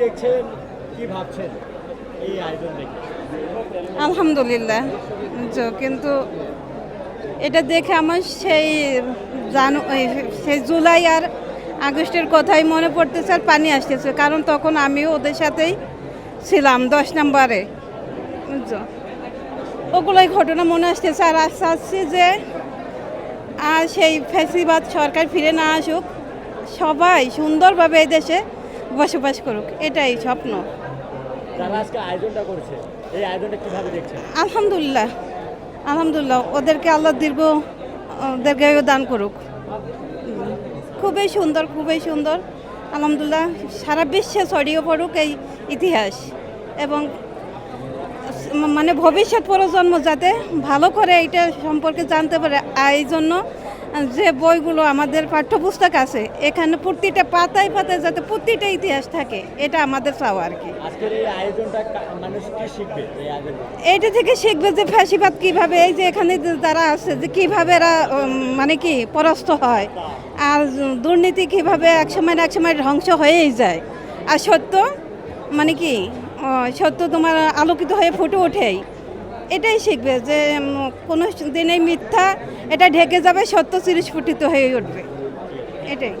দেখছেন, কি ভাবছেন এই আয়োজন দেখে? আলহামদুলিল্লাহ। কিন্তু এটা দেখে আমার সেই জানু সেই জুলাই আর আগস্টের কথাই মনে পড়তেছে আর পানি আসতেছে। কারণ তখন আমিও ওদের সাথেই ছিলাম দশ নম্বরে। ওগুলোই ঘটনা মনে আসতেছে। আর আশা আসছে যে আর সেই ফেসিবাদ সরকার ফিরে না আসুক। সবাই সুন্দরভাবে এই দেশে বসবাস করুক এটাই স্বপ্ন। যারা আজকে আয়োজনটা করছে এই আয়োজনটা কীভাবে দেখছেন? আলহামদুলিল্লাহ আলহামদুলিল্লাহ ওদেরকে আল্লাহ দীর্ঘ ওদেরকে দান করুক। খুবই সুন্দর খুবই সুন্দর। আলহামদুলিল্লাহ সারা বিশ্বে ছড়িয়ে পড়ুক এই ইতিহাস এবং মানে ভবিষ্যৎ প্রজন্ম যাতে ভালো করে এটা সম্পর্কে জানতে পারে। এই জন্য যে বইগুলো আমাদের পাঠ্যপুস্তক আছে এখানে প্রতিটা পাতায় পাতায় যাতে প্রতিটা ইতিহাস থাকে এটা আমাদের চাওয়া আর কি। আয়োজন? থেকে? শিখবে যে ফ্যাসিবাদ কীভাবে এই যে এখানে যারা আছে যে কীভাবে এরা মানে কি পরাস্ত হয় আর দুর্নীতি কীভাবে এক সময় না একসময় ধ্বংস হয়েই যায়। আর সত্য মানে কি সত্য তোমার আলোকিত হয়ে ফুটে ওঠেই। এটাই শিখবে যে কোনো দিনেই মিথ্যা এটা ঢেকে যাবে সত্য চিরিস্ফুটিত হয়ে উঠবে। এটাই।